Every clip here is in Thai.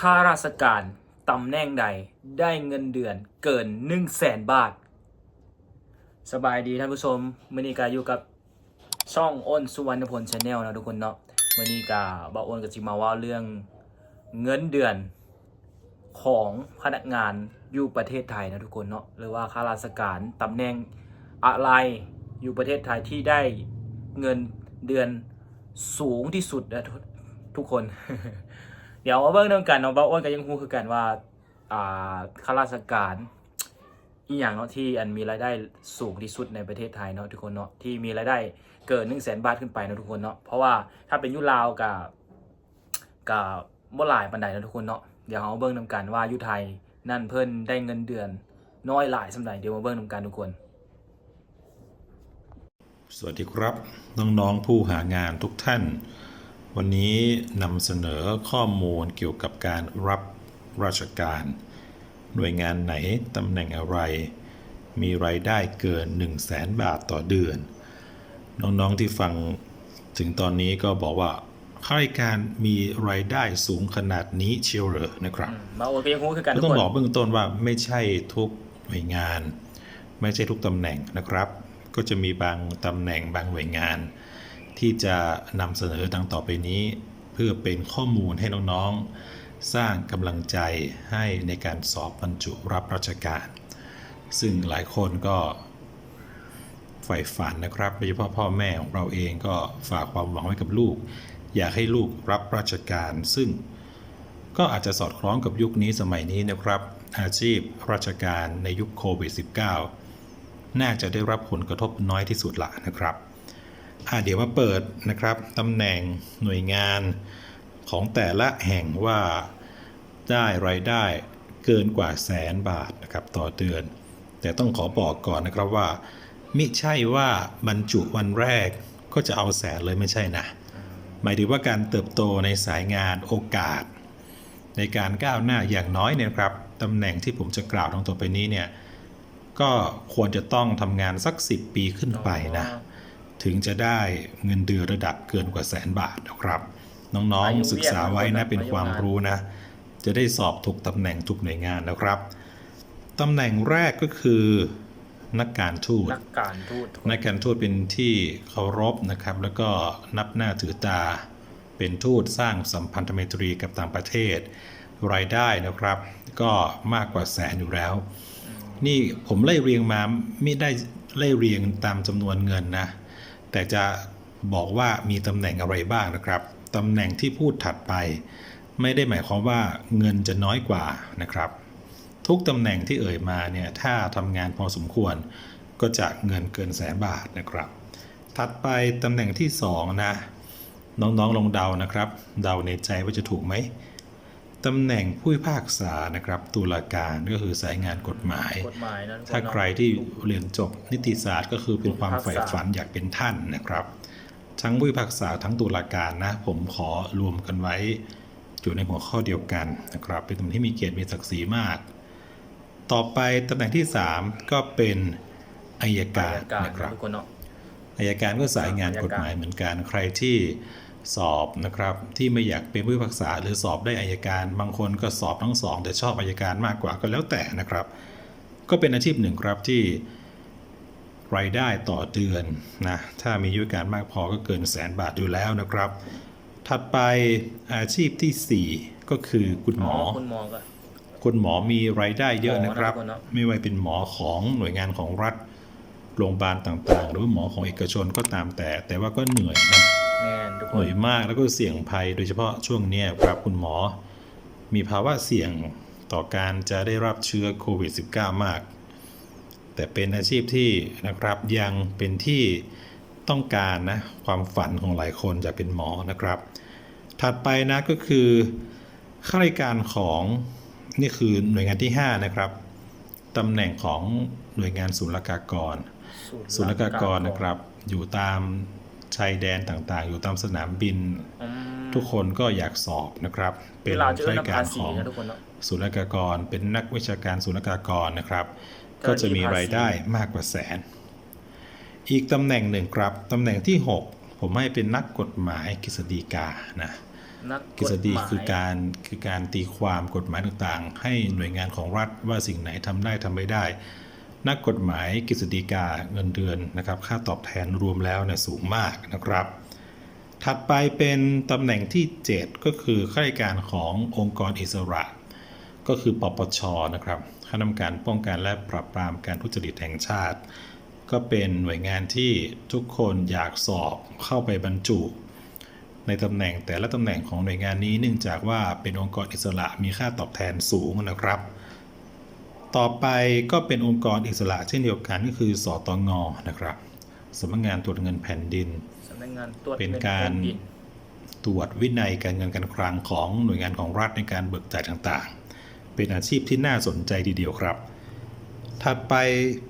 ข้าราชการตำแหน่งใดได้เงินเดือนเกิน1 0 0 0 0แสนบาท สบายดีท่านผู้ชมมือนีกาอยู่กับช่องอ้นสุวรรณพลชาแนลนะทุกคนเนาะมือนีกาบาอ้นกับจิมาว่าเรื่องเงินเดือนของพนักงานอยู่ประเทศไทยนะทุกคนเนาะหรือว่าข้าราชการตำแหน่งอะไรอยู่ประเทศไทยที่ได้เงินเดือนสูงที่สุดนะทุกคน เดี๋ยวมาเบิ่งนำกันเนาะบาอ้นก็ยังฮู้คือกันว่าอ่าข้าราชการอีหยังเนาะที่อันมีรายได้สูงที่สุดในประเทศไทยเนาะทุกคนเนาะที่มีรายได้เกิน1 0 0 0 0แสนบาทขึ้นไปเนาะทุกคนเนาะเพราะว่าถ้าเป็นยุลาวกับกับบ่หลายปานใดเนาะทุกคนเนาะเดี๋ยวเราเบิ่งนำกันว่าอยู่ไทยนั่นเพิ่นได้เงินเดือนน้อยหลายสำใดเดี๋ยวมาเบิ่งนำกันทุกคน สวัสดีครับน้องๆผู้หางานทุกท่าน วันนี้นำเสนอข้อมูลเกี่ยวกับการรับราชการ หน่วยงานไหนตำแหน่งอะไร มีรายได้เกิน 1 0 0 0 0แสนบาทต่อเดือน น้องๆที่ฟังถึงตอนนี้ก็บอกว่าข้าราชการมีรายได้สูงขนาดนี้เชียวเหรอนะครับบาโอนก็ยังฮู้คือกันก็ทุกต้องคนบอกเบื้องต้นว่าไม่ใช่ทุกหน่วยงาน ไม่ใช่ทุกตำแหน่งนะครับ ก็จะมีบางตำแหน่งบางหน่วยงาน ที่จะนำเสนอดังต่อไปนี้ เพื่อเป็นข้อมูลให้น้องๆ สร้างกำลังใจให้ในการสอบบรรจุรับราชการ ซึ่งหลายคนก็ใฝ่ฝันนะครับโดยเฉพาะพ่อแม่ของเราเองก็ฝากความหวังไว้กับลูก อยากให้ลูกรับราชการ ซึ่งก็อาจจะสอดคล้องกับยุคนี้สมัยนี้นะครับ อาชีพราชการในยุคโควิด -19 น่าจะได้รับผลกระทบน้อยที่สุดละนะครับ เดี๋ยวมาเปิดนะครับตำแหน่งหน่วยงานของแต่ละแห่งว่าได้รายได้เกินกว่าแสนบาทนะครับต่อเดือน แต่ต้องขอบอกก่อนนะครับว่า มิใช่ว่าบรรจุวันแรกก็จะเอาแสนเลยไม่ใช่นะ หมายถึงว่าการเติบโตในสายงานโอกาส ในการก้าวหน้าอย่างน้อยเนี่ยครับตำแหน่งที่ผมจะกล่าวตรงต่อไปนี้เนี่ยก็ควรจะต้องทำงานสัก 10 ปีขึ้นไปนะ ถึงจะได้เงินเดือนระดับเกินกว่าแสนบาทนะครับ น้องอายุๆศึกษาไว้เวียนะนเป็นความอายุงานรู้นะ จะได้สอบถูกตำแหน่งทุกหน่วยงานนะครับตำแหน่งแรกก็คือนักการทูตนักการทูตทุกคนนักการทูตเป็นที่เคารพนะครับ แล้วก็นับหน้าถือตาเป็นทูตสร้างสัมพันธไมตรีกับต่างประเทศ รายได้นะครับ ก็มากกว่าแสนอยู่แล้ว นี่ผมไล่เรียงมาไม่ได้ไล่เรียงตามจำนวนเงินนะ แต่จะบอกว่ามีตำแหน่งอะไรบ้างนะครับตำแหน่งที่พูดถัดไป ไม่ได้หมายความว่าเงินจะน้อยกว่านะครับ ทุกตำแหน่งที่เอ่ยมาเนี่ยถ้าทำงานพอสมควร ก็จะเงินเกินแสนบาทนะครับ ถัดไปตำแหน่งที่ 2 นะ น้องๆลองเดานะครับ เดาในใจว่าจะถูกไหม ตำแหน่งผู้พิพากษานะครับตุลาการก็คือสายงานกฎหมาย กฎหมายนะทุกนถ้าเนะใครที่เรียนจบนิติศาสตร์ ก็คือเป็นความใฝ่ฝันอยากเป็นท่านนะครับ ทั้งผู้พิพากษาทั้งตุลาการนะ ผมขอรวมกันไว้อยู่ในหัวข้อเดียวกันนะครับ เป็นตำแหน่งที่มีเกียรติมีศักดิ์ศรีมาก ต่อไปตำแหน่งที่ 3 ก็เป็นอายการอัยการนะครับทุกคนเนาะอายการก็สายงานกฎหมายเหมือนกันใครที่ สอบนะครับ ที่ไม่อยากเป็นผู้พิพากษาหรือสอบได้อายการ บางคนก็สอบทั้งสอง แต่ชอบอายการมากกว่าก็แล้วแต่นะครับ ก็เป็นอาชีพหนึ่งครับที่รายได้ต่อเดือนนะถ้ามีอายุการมากพอก็เกินแสนบาทอยู่แล้วนะครับ ถัดไปอาชีพทีสี่4 ก็คือคุณหมอคุณหมอก็คุณหมอมีรายได้เยอะนะครับหมอนะทุกคนเนอะไม่ว่าเป็นหมอของหน่วยงานของรัฐโรงพยาบาลต่างๆ หรือว่าหมอของเอกชนก็ตามแต่ แต่ว่าก็เหนื่อยนะ แม่นทุกคเหนื่นอยมากแล้วก็เสี่ยงภัยโดยเฉพาะช่วงเนี้ยครับคุณหมอ มีภาวะเสี่ยงต่อการจะได้รับเชื้อโควิด -19 มาก แต่เป็นอาชีพที่นะครับยังเป็นที่ต้องการนะความฝันของหลายคนจะเป็นหมอนะครับ ถัดไปนะก็คือข้าราชการของนี่คือหน่วยงานที่ 5 นะครับตำแหน่งของหน่วยงานศุลกากร ศุลกากรนะครับ อยู่ตามายแดนต่างๆ อยู่ตามสนามบินอืมทุกคนก็อยากสอบนะครับ เป็นเวลาจะข้าเอื้ราอชนำกาภารษีของนะทุกคนเนาะศุลกากร เป็นนักวิชาการศุลกากรนะครับเจ้าหน้าที่ก็จะมีรายได้มากกว่าแสน อีกตำแหน่งหนึ่งครับตำแหน่งที่ 6 ผมให้เป็นนักกฎหมายกฤษฎีกานะนักกฤษฎีกฎหมายคือการคือการตีความกฎหมายต่างๆ ให้หน่วยงานของรัฐว่าสิ่งไหนทำได้ทำไม่ได้ นักกฎหมายกฤษฎีกาเงินเดือนนะครับ ค่าตอบแทนรวมแล้วเนี่ยสูงมากนะครับ ถัดไปเป็นตำแหน่งที่ 7 ก็คือข้าราชการขององค์กรอิสระ ก็คือปปชนะครับคณะกรรมการป้องกันและปราบปรามการทุจริตแห่งชาติ ก็เป็นหน่วยงานที่ทุกคนอยากสอบเข้าไปบรรจุ ในตำแหน่งแต่ละตำแหน่งของหน่วยงานนี้เนื่องจากว่าเป็นองค์กรอิสระมีค่าตอบแทนสูงนะครับ ต่อไปก็เป็นองค์กรอิสระเช่นเดียวกันก็คือสตงนะครับสำนักงานตรวจเงินแผ่นดินสำนักงานตรวจเป็นงิการแผ่นดินตรวจวินัยการเงินการคลังของหน่วยงานของรัฐในการเบิกจ่ายต่างๆ เป็นอาชีพที่น่าสนใจทีเดียวครับ ถัดไป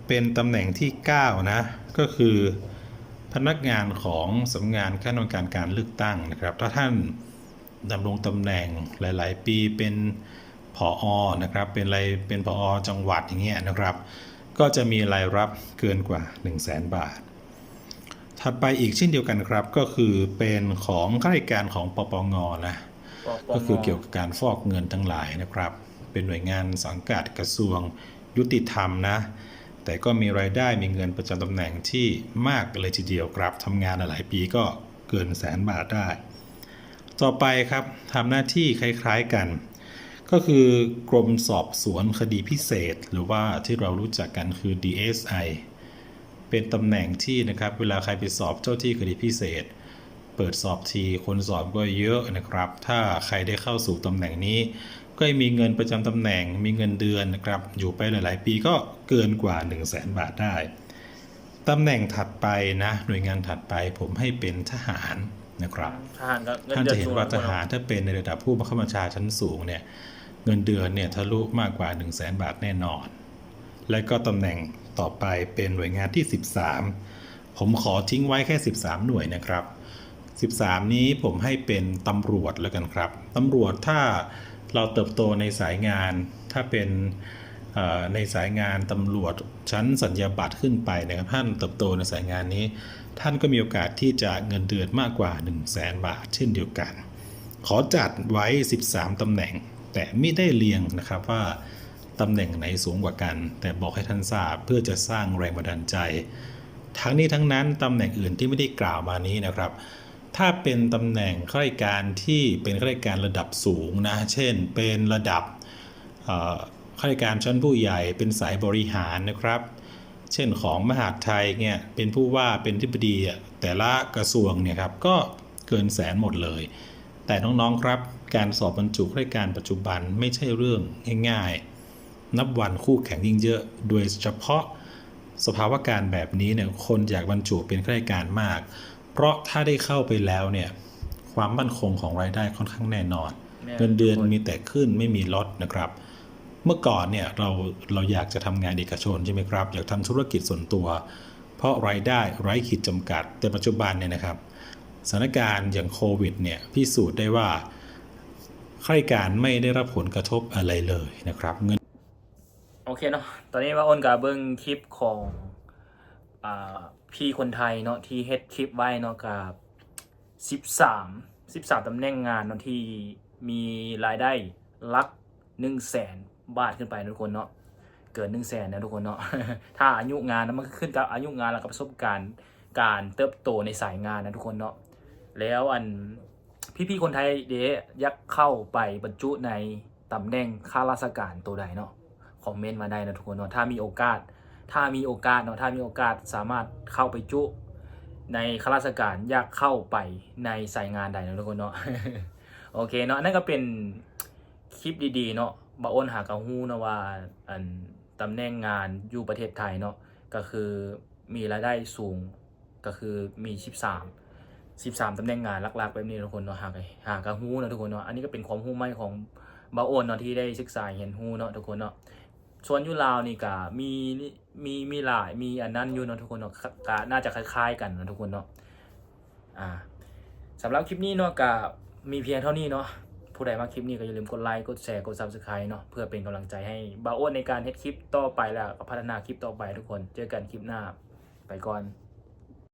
เป็นตำแหน่งที่ 9 นะ ก็คือ พนักงานของสำนักงานคณะกรรมการการเลือกตั้งนะครับ ถ้าท่านดำรงตำแหน่งหลาย ๆ ปีเป็น ผออนะครับเป็นอะไรเป็นผออจังหวัดอย่างเงี้ยนะครับ ก็จะมีรายรับเกินกว่า 1 0 0 0 0แบาท ถัดไปอีกเช่นเดียวกันครับ ก็คือเป็นของข้าราชการของปปงนะปปงก็คือเกี่ยวกับการฟอกเงินทั้งหลายนะครับ เป็นหน่วยงานสังกัดกระทรวงยุติธรรมนะ แต่ก็มีรายได้มีเงินประจำตำแหน่งที่มากเลยทีเดียวครับทำงานหลายปีก็เกินแสนบาทได้ ต่อไปครับทำหน้าที่คล้ายๆกัน ก็คือกรมสอบสวนคดีพิเศษ หรือว่าที่เรารู้จักกันคือ DSI เป็นตำแหน่งที่นะครับ เวลาใครไปสอบเจ้าที่คดีพิเศษ เปิดสอบทีคนสอบก็เยอะนะครับ ถ้าใครได้เข้าสู่ตำแหน่งนี้ ก็มีเงินประจำตำแหน่ง มีเงินเดือนนะครับ อยู่ไปหลาย ๆ ปีก็เกินกว่า 1 0 0 0 0แสนบาทได้ตำแหน่งถัดไปนะหน่วยงานถัดไปผมให้เป็นทหารนะครับทหารก็เงินท่านเดือนจะเห็นสูงว่าทกหารถ้าเป็นในระดับผู้บังคับบัญชาชั้นสูงเนี่ย เงินเดือนเนี่ยทะลุมากกว่า 1 0 0 0 0แสนบาทแน่นอน และก็ตำแหน่งต่อไปเป็นหน่วยงานที่ 13 ผมขอทิ้งไว้แค่ 13 หน่วยนะครับ 13 นี้ผมให้เป็นตำรวจแล้วกันครับตำรวจถ้าเราเติบโตในสายงาน ถ้าเป็นในสายงานตำรวจชั้นสัญญาบัตรขึ้นไปนะครับท่านเติบโตในสายงานนี้ ท่านก็มีโอกาสที่จะเงินเดือนมากกว่า 1 0 0 0 0แสนบาท เช่นเดียวกัน ขอจัดไว้ 13ตำแหน่ง แต่ไม่ได้เรียงนะครับว่าตำแหน่งไหนสูงกว่ากัน แต่บอกให้ท่านทราบเพื่อจะสร้างแรงบันดาลใจ ทั้งนี้ทั้งนั้นตำแหน่งอื่นที่ไม่ได้กล่าวมานี้นะครับ ถ้าเป็นตำแหน่งข้าราชการที่เป็นข้าราชการระดับสูงนะ เช่น เป็นระดับข้าราชการชั้นผู้ใหญ่ เป็นสายบริหารนะครับ เช่นของมหาดไทยเนี่ยเป็นผู้ว่าเป็นทิบดีอแต่ละกระทรวงเนี่ยครับก็เกินแสนหมดเลย แต่น้องๆครับ การสอบบรรจุข้าราชการปัจจุบันไม่ใช่เรื่องง่ายๆ นับวันคู่แข่งยิ่งเยอะ โดยเฉพาะสภาวะการแบบนี้เนี่ยคนอยากบรรจุเป็นข้าราชการมาก เพราะถ้าได้เข้าไปแล้วเนี่ยความมั่นคงของรายได้ค่อนข้างแน่นอนแม่เงินเดือนมีแต่ขึ้นไม่มีลดนะครับ เมื่อก่อนเนี่ยเราเราอยากจะทำงานเอกชนใช่ไหมครับ อยากทำธุรกิจส่วนตัว เพราะรายได้ไร้ขีดจำกัด แต่ปัจจุบันเนี่ยนะครับสถานการณ์อย่างโควิดเนี่ยพิสูจน์ได้ว่า ข้าราชการไม่ได้รับผลกระทบอะไรเลยนะครับเงินโอเคเนาะตอนนี้ว่าอ้นกับเบิ้งคลิปของอพี่คนไทยเนาะที่เฮ็ดคลิปไว้เนาะกับสิบสามสิบสามตำแหน่งงานเนาะที่มีรายได้ลักหนึ่งแสนบาทขึ้นไปนะทุกคนเนาะเกินหนึ่งแสนนะทุกคนเนาะถ้าอายุงานนะมันก็ขึ้นกับอายุงานแล้วก็ประสบการณ์การเติบโตในสายงานนะทุกคนเนาะแล้วอัน พี่ๆคนไทยเดะยักเข้าไปบรรจุในตำแหน่งข้าราชการตัวใดเนาะคอมเมนต์มาได้นะทุกคนเนาะถ้ามีโอกาส ถ้ามีโอกาสเนาะถ้ามีโอกาสสามารถเข้าไปจุ ในข้าราชการอยากเข้าไปในสายงานใดนะทุกคนเนาะโอเคเนาะนั่นก็เป็นคลิปดีๆเนาะบาอ้นหากระหู้นะว่าอันตำแหน่งงานอยู่ประเทศไทยเนาะก็คือมีรายได้สูงก็คือมี 13 13ตำแหน่งงานหลักๆแบบนี้ทุกคนเนาะหากหากระหู้นะทุกคนเนาะอันนี้ก็เป็นความรู้ใหม่ของบาโอนเนาะที่ได้ศึกษาเห็นหู้เนาะทุกคนเนาะส่วนยุลาวนี่ก็มีมีมีหลายมีอันนั้นอยู่เนาะทุกคนเนาะก็น่าจะคล้ายๆกันเนาะทุกคนเนาะอ่าสำหรับคลิปนี้เนาะก็มีเพียงเท่านี้เนาะผู้ใดมาคลิปนี้ก็อย่าลืมกดไลค์กดแชร์กด subscribe เนาะเพื่อเป็นกำลังใจให้บาโอนในการเฮ็ดคลิปต่อไปแล้วก็พัฒนาคลิปต่อไปทุกคน เจอกันคลิปหน้าไปก่อน